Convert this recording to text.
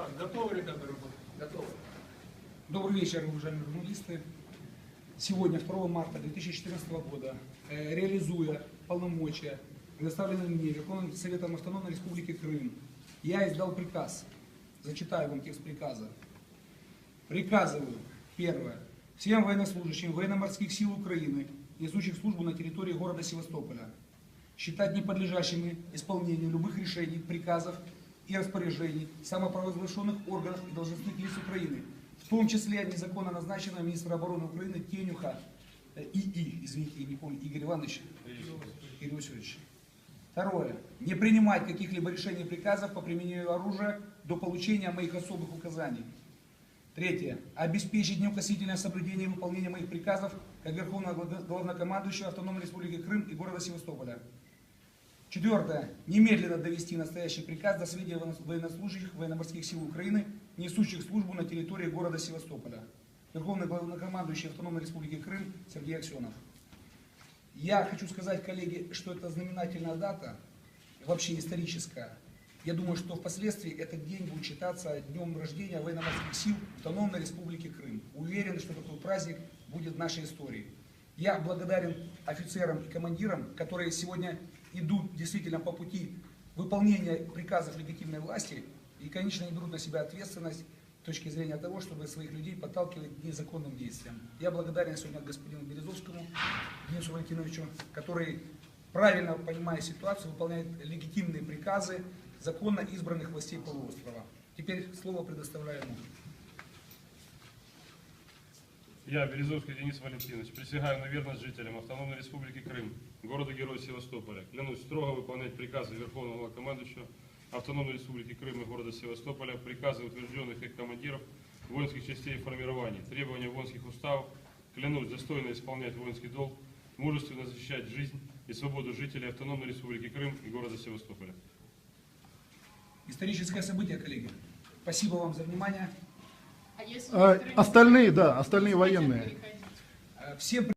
Так, готовы ребята работать? Готово. Добрый вечер, уважаемые журналисты. Сегодня, 2 марта 2014 года, э, реализуя полномочия, предоставленные мне Верховным Советом Автономной Республики Крым, я издал приказ. Зачитаю вам текст приказа. Приказываю, первое, всем военнослужащим военно-морских сил Украины, несущих службу на территории города Севастополя, считать неподлежащими исполнению любых решений, приказов и распоряжений самопровозглашенных органов и должностных лиц Украины, в том числе незаконно назначенного министра обороны Украины Тенюха э, ИИ, извините, я не помню, Игорь Иванович, Игорь Васильевич. Второе. Не принимать каких-либо решений и приказов по применению оружия до получения моих особых указаний. Третье. Обеспечить неукоснительное соблюдение и выполнение моих приказов как Верховного главно- Главнокомандующего Автономной Республики Крым и города Севастополя. Четвертое. Немедленно довести настоящий приказ до сведения военно- военнослужащих военно-морских сил Украины, несущих службу на территории города Севастополя. Верховный Главнокомандующий Автономной Республики Крым Сергей Аксенов. Я хочу сказать, коллеги, что это знаменательная дата, вообще историческая. Я думаю, что впоследствии этот день будет считаться днем рождения военно-морских сил Автономной Республики Крым. Уверен, что такой праздник будет в нашей истории. Я благодарен офицерам и командирам, которые сегодня идут действительно по пути выполнения приказов легитимной власти и, конечно, не берут на себя ответственность с точки зрения того, чтобы своих людей подталкивать к незаконным действиям. Я благодарен сегодня господину Березовскому Денису Валентиновичу, который, правильно понимая ситуацию, выполняет легитимные приказы законно избранных властей полуострова. Теперь слово предоставляю ему. Я, Березовский Денис Валентинович, присягаю на верность жителям Автономной Республики Крым, города-героя Севастополя. Клянусь строго выполнять приказы Верховного Командующего Автономной Республики Крым и города Севастополя, приказы утвержденных их командиров воинских частей и формирований, требования воинских уставов. Клянусь достойно исполнять воинский долг, мужественно защищать жизнь и свободу жителей Автономной Республики Крым и города Севастополя. Историческое событие, коллеги. Спасибо вам за внимание. А остальные, да, остальные военные. Всем